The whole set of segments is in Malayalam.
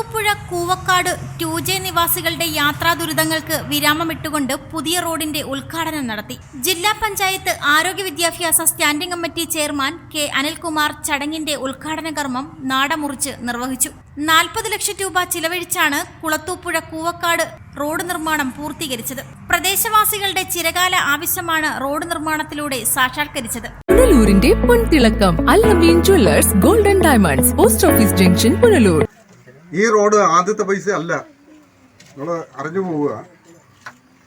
കുളത്തൂപ്പുഴ കൂവക്കാട് ടു ജെ നിവാസികളുടെ യാത്രാ ദുരിതങ്ങൾക്ക് വിരാമമിട്ടുകൊണ്ട് പുതിയ റോഡിന്റെ ഉദ്ഘാടനം നടത്തി. ജില്ലാ പഞ്ചായത്ത് ആരോഗ്യ വിദ്യാഭ്യാസ standing committee chairman K Anilkumar ചടങ്ങിന്റെ ഉദ്ഘാടന കർമ്മം നാടമുറിച്ച് നിർവഹിച്ചു. നാൽപ്പത് ലക്ഷം രൂപ ചിലവഴിച്ചാണ് കുളത്തൂപ്പുഴ കൂവക്കാട് റോഡ് നിർമ്മാണം പൂർത്തീകരിച്ചത്. പ്രദേശവാസികളുടെ ചിരകാല ആവശ്യമാണ് റോഡ് നിർമ്മാണത്തിലൂടെ സാക്ഷാത്കരിച്ചത്. പുനലൂരിന്റെ പൊൻതിളക്കം Allameen jewellers golden diamonds post office junction Punalur. ഈ റോഡ് ആദ്യത്തെ പൈസ അല്ല. നിങ്ങൾ അറിഞ്ഞു പോവുക.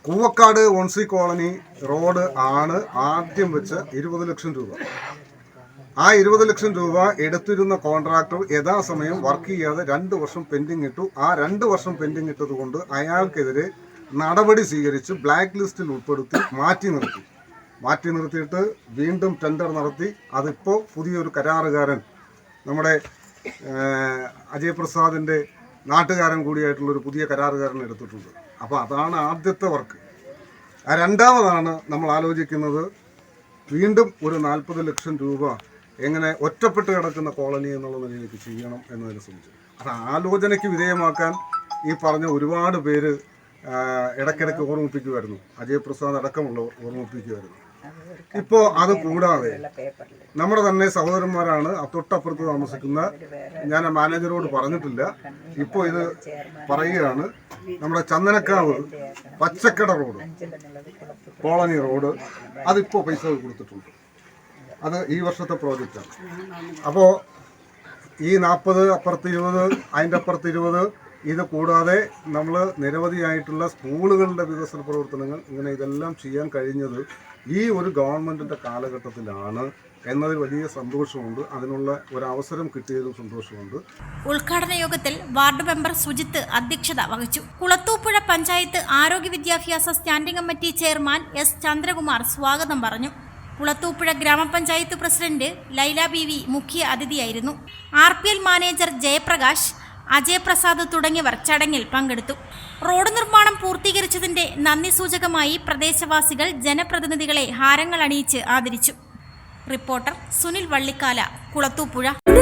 കൂവക്കാട് വൺസി കോളനി റോഡ് ആണ് ആദ്യം വെച്ച ഇരുപത് ലക്ഷം രൂപ. ആ ഇരുപത് ലക്ഷം രൂപ എടുത്തിരുന്ന കോൺട്രാക്ടർ യഥാസമയം വർക്ക് ചെയ്യാതെ രണ്ട് വർഷം പെൻഡിങ് ഇട്ടു. ആ രണ്ട് വർഷം പെൻഡിങ് ഇട്ടത് കൊണ്ട് അയാൾക്കെതിരെ നടപടി സ്വീകരിച്ച് ബ്ലാക്ക് ലിസ്റ്റിൽ ഉൾപ്പെടുത്തി മാറ്റി നിർത്തി. മാറ്റി നിർത്തിയിട്ട് വീണ്ടും ടെൻഡർ നടത്തി. അതിപ്പോൾ പുതിയൊരു കരാറുകാരൻ നമ്മുടെ അജയ് പ്രസാദിന്റെ നാട്ടുകാരൻ കൂടിയായിട്ടുള്ള ഒരു പുതിയ കരാറുകാരൻ എടുത്തിട്ടുണ്ട്. അപ്പോൾ അതാണ് ആദ്യത്തെ വർക്ക്. ആ രണ്ടാമതാണ് നമ്മൾ ആലോചിക്കുന്നത് വീണ്ടും ഒരു നാൽപ്പത് ലക്ഷം രൂപ എങ്ങനെ ഒറ്റപ്പെട്ട് കിടക്കുന്ന കോളനി എന്നുള്ള നിലയിലേക്ക് ചെയ്യണം എന്നതിനെ സംബന്ധിച്ച്. അത് ആലോചനയ്ക്ക് വിധേയമാക്കാൻ ഈ പറഞ്ഞ ഒരുപാട് പേര് ഇടയ്ക്കിടയ്ക്ക് ഓർമ്മിപ്പിക്കുമായിരുന്നു. അജയ് പ്രസാദ് അടക്കമുള്ളവർ ഓർമ്മിപ്പിക്കുമായിരുന്നു. ഇപ്പോൾ അത് കൂടാതെ നമ്മുടെ തന്നെ സഹോദരന്മാരാണ് തൊട്ടപ്പുറത്ത് താമസിക്കുന്ന ഞാൻ ആ മാനേജരോട് പറഞ്ഞിട്ടില്ല. ഇപ്പോൾ ഇത് പറയുകയാണ്. നമ്മുടെ Chandanakkavu Pachakkada road colony road അതിപ്പോൾ പൈസ കൊടുത്തിട്ടുണ്ട്. അത് ഈ വർഷത്തെ പ്രോജക്റ്റാണ്. അപ്പോൾ ഈ നാൽപ്പത് അപ്പുറത്ത് ഇരുപത് അതിന്റെ അപ്പുറത്ത് ഇരുപത് ഇത് കൂടാതെ നമ്മൾ നിരവധിയായിട്ടുള്ള സ്കൂളുകളുടെ വികസന പ്രവർത്തനങ്ങൾ ഇങ്ങനെ ഇതെല്ലാം ചെയ്യാൻ കഴിഞ്ഞത് ഈ ഒരു ഗവൺമെന്റിന്റെ കാലഘട്ടത്തിലാണ് എന്നതിൽ വലിയ സന്തോഷമുണ്ട്. അതിനുള്ള ഒരു അവസരം കിട്ടിയതിലും സന്തോഷമുണ്ട്. ഉദ്ഘാടന യോഗത്തിൽ വാർഡ് മെമ്പർ സുജിത്ത് അധ്യക്ഷത വഹിച്ചു. കുളത്തൂപ്പുഴ പഞ്ചായത്ത് ആരോഗ്യ വിദ്യാഭ്യാസ standing committee chairman S Chandrakumar സ്വാഗതം പറഞ്ഞു. കുളത്തൂപ്പുഴ ഗ്രാമപഞ്ചായത്ത് പ്രസിഡന്റ് ലൈല ബി വി മുഖ്യ അതിഥിയായിരുന്നു. R P L manager Jayaprakash Ajay Prasad തുടങ്ങിയവർ ചടങ്ങിൽ പങ്കെടുത്തു. റോഡ് നിർമ്മാണം പൂർത്തീകരിച്ചതിന്റെ നന്ദി സൂചകമായി പ്രദേശവാസികൾ ജനപ്രതിനിധികളെ ഹാരങ്ങൾ അണിയിച്ച് ആദരിച്ചു. റിപ്പോർട്ടർ സുനിൽ വള്ളിക്കാല കുളത്തൂപ്പുഴ.